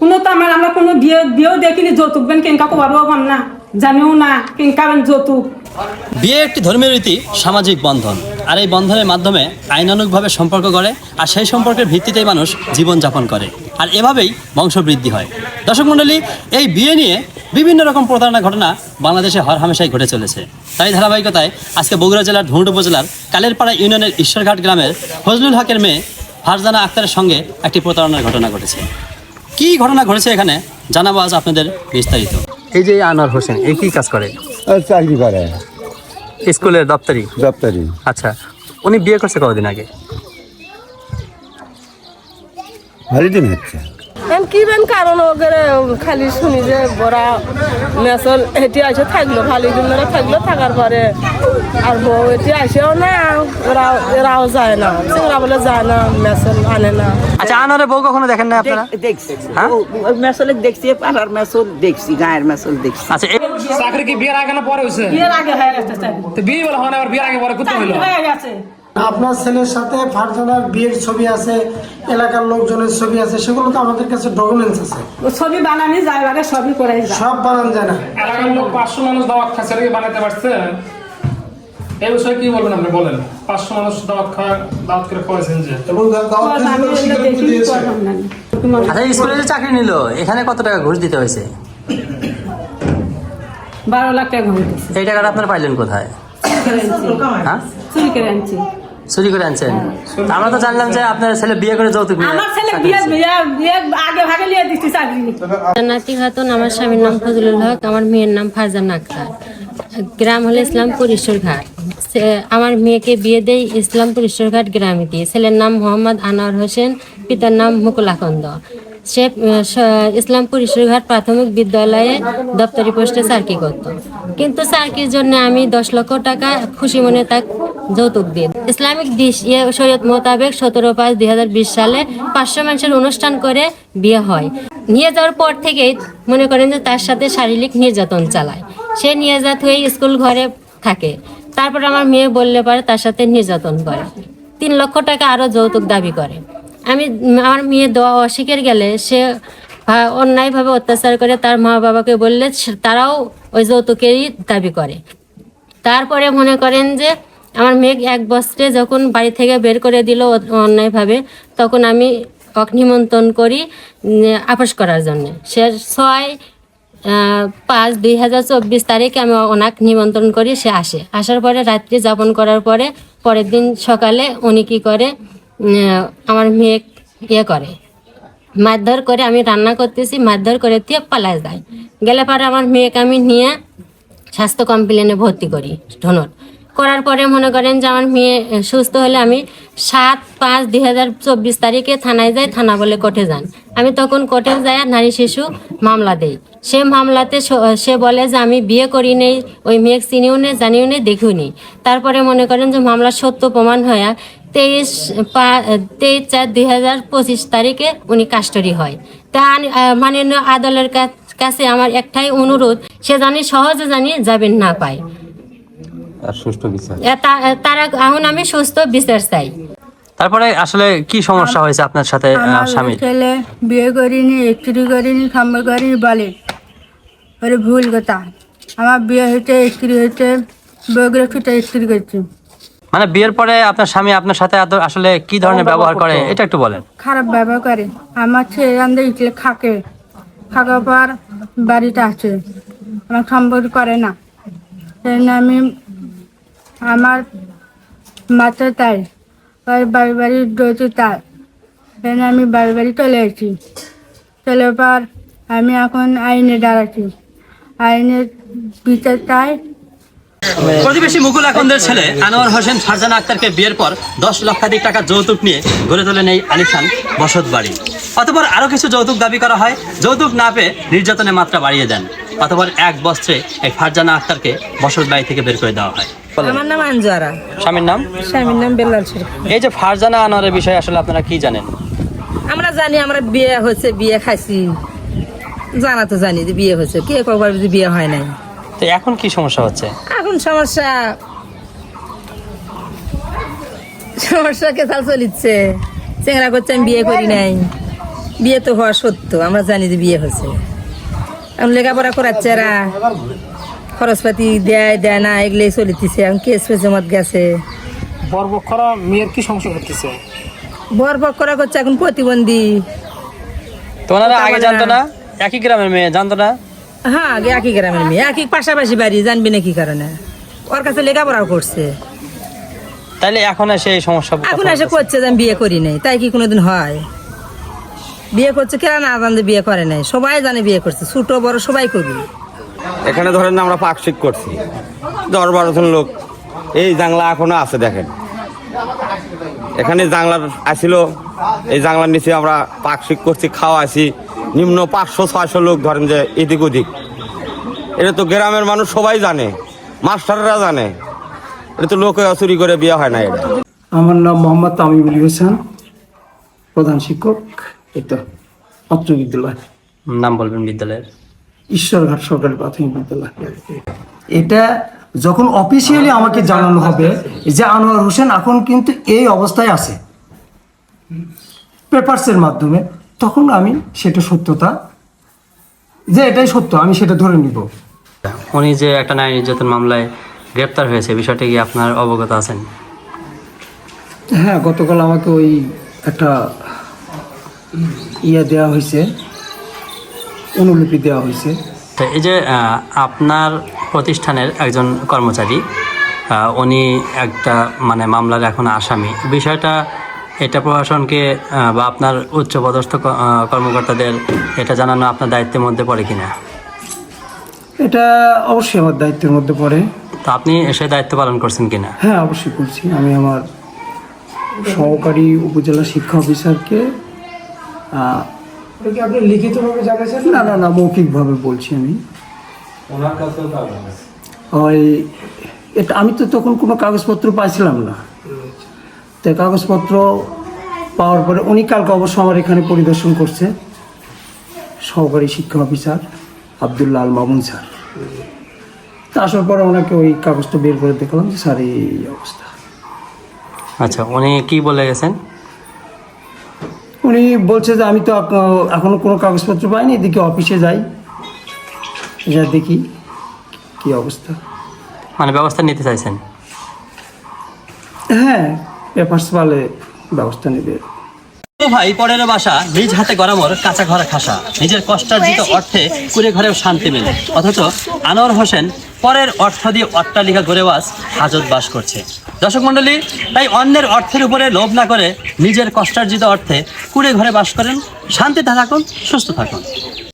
কোনো তো আমার, আমরা কোনো বিয়ে, বিয়েও দেখিনি, যৌতুক বেন কেঙ্কা কবারও পাম না, জানিও না কেঙ্কা বেন যৌতুক। বিয়ে একটি ধর্মীয় রীতি, সামাজিক বন্ধন। আর এই বন্ধনের মাধ্যমে আইনানুগভাবে সম্পর্ক গড়ে, আর সেই সম্পর্কের ভিত্তিতেই মানুষ জীবনযাপন করে। আর এভাবেই বংশবৃদ্ধি হয়। দর্শক মণ্ডলী, এই বিয়ে নিয়ে বিভিন্ন রকম প্রতারণা ঘটনা বাংলাদেশে হর হামেশাই ঘটে চলেছে। তাই ধারাবাহিকতায় আজকে বগুড়া জেলার ধুঁট উপজেলার, কালেরপাড়া ইউনিয়নের ঈশ্বরঘাট গ্রামের ফজলুল হকের মেয়ে ফারজানা আক্তারের সঙ্গে একটি প্রতারণার ঘটনা ঘটেছে। কি ঘটনা ঘটেছে এখানে? জানাব আজ আপনাদের বিস্তারিত। এই যে আনোয়ার হোসেন এই কি কাজ করে? চাকরি করে। স্কুলের দপ্তরি? দপ্তরি। আচ্ছা উনি বিয়ে করছে কতদিন আগে? ভালো দিন হচ্ছে। এখন কি বেন কারণ ওদের খালি শুনি যে বড়া মেসল এটি আসে থাকল খালি দিন ধরে থাকল থাকার পরে আর বউ এটি আসেও না ওরা এরাও যায় না। সিংরা বলে যায় না মেসল আনে না। আচ্ছা আনোয়ারের বউ কখনো দেখেন না আপনারা? দেখছি। হ্যাঁ? মেসলে দেখছি পাড়ার মেসল দেখছি গায়ের মেসল দেখছি। আচ্ছা চাকরি কি বিয়ের আগে না পরে হয়েছে বিয়ের আগে হয়ে গেছে তো বিয়ে বলে হয় না বিয়ের আগে পরে করতে হইল? হয়ে গেছে। আপনার ছেলের সাথে ফারজানার বিয়ের ছবি আছে এলাকার লোকজনের ছবি আছে সেগুলো তো আমাদের কাছে ডকুমেন্টস আছে। ছবি বানানি যায় বারে সবই করে যায়। সব বানান যায় না। এলাকার লোক পাঁচশো মানুষ দাওয়াত খাচ্ছে কি বানাতে পারছে? এই বিষয়ে কি বলবেন আপনি? বলেন। পাঁচশো মানুষ দাওয়াত খাওয়া দাওয়াত করে খাওয়াইছেন যে। এবং আচ্ছা স্কুলে যে চাকরি নিল এখানে কত টাকা ঘুষ দিতে হয়েছে? বারো লাখ টাকা ঘুরে দিচ্ছে এই টাকাটা আপনারা পাইলেন কোথায়? হ্যাঁ? চুরি করে আনছি চুরি করে আনছেন। আমরা তো জানলাম যে আপনার ছেলে বিয়ে করে যৌতুক নিয়ে আমার ছেলে বিয়ে বিয়ে আগে ভাগে লিয়ে দিচ্ছি চাকরি জান্নাতি খাতুন আমার স্বামীর নাম ফজলুল হক আমার মেয়ের নাম ফারজান আক্তার। গ্রাম হলো ইসলামপুর ঈশ্বরঘাট। সে- আমার মেয়েকে বিয়ে দেয় ইসলামপুর ঈশ্বরঘাট গ্রামে দিয়ে। ছেলের নাম মোহাম্মদ আনোয়ার হোসেন পিতার নাম মুকুল আকন্দ। সে ইসলামপুর ঈশ্বরঘাট প্রাথমিক বিদ্যালয়ে দপ্তরি পোস্টে চাকরি করত। কিন্তু চাকরির জন্য আমি দশ লক্ষ টাকা খুশি মনে তাক যৌতুক দিই ইসলামিক শরীয়ত মোতাবেক সতেরো পাঁচ দুই সালে পাঁচশো মানুষের অনুষ্ঠান করে বিয়ে হয়। নিয়ে যাওয়ার পর থেকেই মনে করেন যে তার সাথে শারীরিক নির্যাতন চালায়। সে নিয়ে যাত হয়ে স্কুল ঘরে থাকে। তারপর আমার মেয়ে বললে পারে তার সাথে নির্যাতন করে। তিন লক্ষ টাকা আরও যৌতুক দাবি করে। আমি, আমার মেয়ে দেওয়া অস্বীকার গেলে সে অন্যায়ভাবে অত্যাচার করে তার মা বাবাকে বললে তারাও ওই যৌতুকেরই দাবি করে। তারপরে মনে করেন যে আমার মেয়ে এক বস্ত্রে যখন বাড়ি থেকে বের করে দিল অন্যায়ভাবে, তখন আমি নিমন্ত্রণ করি আপোষ করার জন্য। সে ছয় পাঁচ দুই হাজার চব্বিশ তারিখে আমি ওনাকে নিমন্ত্রণ করি, সে আসে। আসার পরে রাত্রি যাপন করার পরে, পরের দিন সকালে উনি কী করে আমার মেয়ে ইয়ে করে। মারধর করে আমি রান্না করতেছি, মারধর করে দিয়ে পালায় যায়। গেলে পরে আমার মেয়েকে আমি নিয়ে স্বাস্থ্য কমপ্লেনে ভর্তি করি, ধনুর। করার পরে মনে করেন যে আমার মেয়ে সুস্থ হলে আমি সাত পাঁচ দুই হাজার চব্বিশ তারিখে থানায় যাই, থানা বলে কোর্টে যান। আমি তখন কোর্টে যাই নারী শিশু মামলা দেই। সে মামলাতে সে বলে যে আমি বিয়ে করি নেই, ওই মেয়ে চিনিও নেই, জানিও নেই দেখিও নেই তারপরে মনে করেন যে মামলা সত্য প্রমাণ হয়ে তেইশ পা- তেইশ চার দুই হাজার পঁচিশ তারিখে উনি কাস্টডি হয়। তা মাননীয় আদালতের কাছে আমার একটাই অনুরোধ, সে জানি সহজে জানি যাবেন না পায়। এ তা- তারা এখন আমি সুস্থ বিচার চাই। তারপরে আসলে কি সমস্যা হয়েছে আপনার সাথে স্বামীর? ছেলে বিয়ে করিনি স্ত্রী করিনি সম্ভব করিনি বলে। ওরে ভুল কথা। আমার বিয়ে হয়েছে স্ত্রী হয়েছে বিয়োগ্রাফিটা স্ত্রী করছি। মানে বিয়ের পরে আপনার স্বামী আপনার সাথে আসলে কি ধরনের ব্যবহার করে? এটা একটু বলেন। খারাপ ব্যবহার করে। আমার ছেলে রান্ধে ইটলে খাকে। খাওয়ার পর বাড়িটা আছে। আমার সম্পর্ক করে না। সেই জন্য আমি আমার মাথা তাই বাড়ি বাড়ির ডোতে তাই সেই জন্য আমি বাড়ি বাড়ি চলে এসেছি। চলে পর আমি এখন আইনে দাঁড়াচ্ছি। আইনের বিচার চাই। প্রতিবেশী মুকুল আকন্দের ছেলে আনোয়ার হোসেন ফারজানা আক্তারকে বিয়ের পর দশ লক্ষাধিক টাকা যৌতুক নিয়ে গড়ে তোলেন এই আলিশান বসত বাড়ি অতপর আরও কিছু যৌতুক দাবি করা হয়। যৌতুক না পেয়ে নির্যাতনের মাত্রা বাড়িয়ে দেন। অতপর এক বস্ত্রে এই ফারজানা আক্তারকে বসত বাড়ি থেকে বের করে দেওয়া হয়। আমার নাম আঞ্জারা স্বামীর নাম? স্বামীর নাম বেল্লাল শরীফ। এই যে ফারজানা আনোয়ারের বিষয়ে আসলে আপনারা কি জানেন? আমরা জানি আমরা বিয়ে হয়েছে বিয়ে খাইছি। জানা তো জানি যে বিয়ে হয়েছে। কে কবার যে বিয়ে হয় নাই। তো এখন কি সমস্যা হচ্ছে? এখন সমস্যা সমস্যা কেসাল চলিচ্ছে। চেংরা করছে আমি বিয়ে করি নাই। বিয়ে তো হওয়া সত্য আমরা জানি যে বিয়ে হয়েছে। লেখাপড়া করাচ্ছে এরা। খরচপাতি দেয় দেয় না এগুলোই চলিতেছে। এখন কেস ফেসে মত গেছে বরবক্ষরা মেয়ের কি সমস্যা করতেছে? বর বর করা করছে এখন প্রতিবন্ধী। তো আগে জানতো না। একই গ্রামের মেয়ে জানতো না? হ্যাঁ আগে একই গ্রামের মেয়ে। একই পাশাপাশি বাড়ি জানবি না কি কারণে? ওর কাছে লেখাপড়াও করছে। তাইলে এখন এসে এই সমস্যা এখন এসে করছে যে আমি বিয়ে করি নাই। তাই কি কোনোদিন হয়? বিয়ে করছে কেন না জানতে বিয়ে করে নাই। সবাই জানে বিয়ে করছে ছোট বড় সবাই করবে। এখানে ধরেন আমরা পাকশিক করছি। দশ বারো জন লোক। এই জাংলা এখনও আছে দেখেন। এখানে জাংলার আসিল। এই জাংলার নিচে আমরা পাকশিক করছি খাওয়া আছি নিম্ন পাঁচশো ছয়শো লোক ধরেন যে এদিক ওদিক এটা তো গ্রামের মানুষ সবাই জানে মাস্টাররা জানে। এটা তো লোকে চুরি করে বিয়ে হয় না এটা। আমার নাম মোহাম্মদ তামিমুল হোসেন প্রধান শিক্ষক। তো অত্র বিদ্যালয়। নাম বলবেন বিদ্যালয়ের? ঈশ্বরঘাট সরকারি প্রাথমিক বিদ্যালয়। এটা যখন অফিসিয়ালি আমাকে জানানো হবে যে আনোয়ার হোসেন এখন কিন্তু এই অবস্থায় আছে। পেপারসের মাধ্যমে। তখন আমি সেটা সত্যতা যে এটাই সত্য আমি সেটা ধরে নিব। উনি যে একটা নারী নির্যাতন মামলায় গ্রেপ্তার হয়েছে বিষয়টি কি আপনার অবগত আছেন? হ্যাঁ গতকাল আমাকে ওই একটা ইয়ে দেওয়া হয়েছে অনুলিপি দেওয়া হয়েছে তো এই যে আপনার প্রতিষ্ঠানের একজন কর্মচারী উনি একটা মানে মামলার এখন আসামি। বিষয়টা এটা প্রশাসনকে বা আপনার উচ্চপদস্থ কর্মকর্তাদের এটা জানানো আপনার দায়িত্বের মধ্যে পড়ে কিনা? এটা অবশ্যই আমার দায়িত্বের মধ্যে পড়ে। তো আপনি সে দায়িত্ব পালন করছেন কিনা? হ্যাঁ অবশ্যই করছি। আমি আমার সহকারী উপজেলা শিক্ষা অফিসারকে আপনি লিখিতভাবে না না না মৌখিকভাবে বলছি আমি। ওই এটা আমি তো তখন কোনো কাগজপত্র পাইছিলাম না। তো কাগজপত্র পাওয়ার পরে উনি কালকে অবশ্য আমার এখানে পরিদর্শন করছে সহকারী শিক্ষা অফিসার আবদুল্লাহ আল মামুন স্যার। তা আসার পরে ওনাকে ওই কাগজটা বের করে দেখলাম যে স্যার এই অবস্থা। আচ্ছা উনি কি বলে গেছেন? উনি বলছে যে আমি তো এখনও কোনো কাগজপত্র পাইনি এদিকে অফিসে যাই। যা দেখি কি অবস্থা। মানে ব্যবস্থা নিতে চাইছেন? হ্যাঁ পেপার্স পালে ব্যবস্থা নেবে। ভাই পরের বাসা নিজ হাতে গড়ামর কাঁচা ঘরে খাসা। নিজের কষ্টার্জিত অর্থে কুড়ে ঘরেও শান্তি মেলে। অথচ আনোয়ার হোসেন পরের অর্থ দিয়ে অট্টালিকা গড়েওয়াজ হাজত বাস করছে। দর্শক মণ্ডলী, তাই অন্যের অর্থের উপরে লোভ না করে নিজের কষ্টার্জিত অর্থে কুড়ে ঘরে বাস করেন। শান্তিতে থাকুন, সুস্থ থাকুন।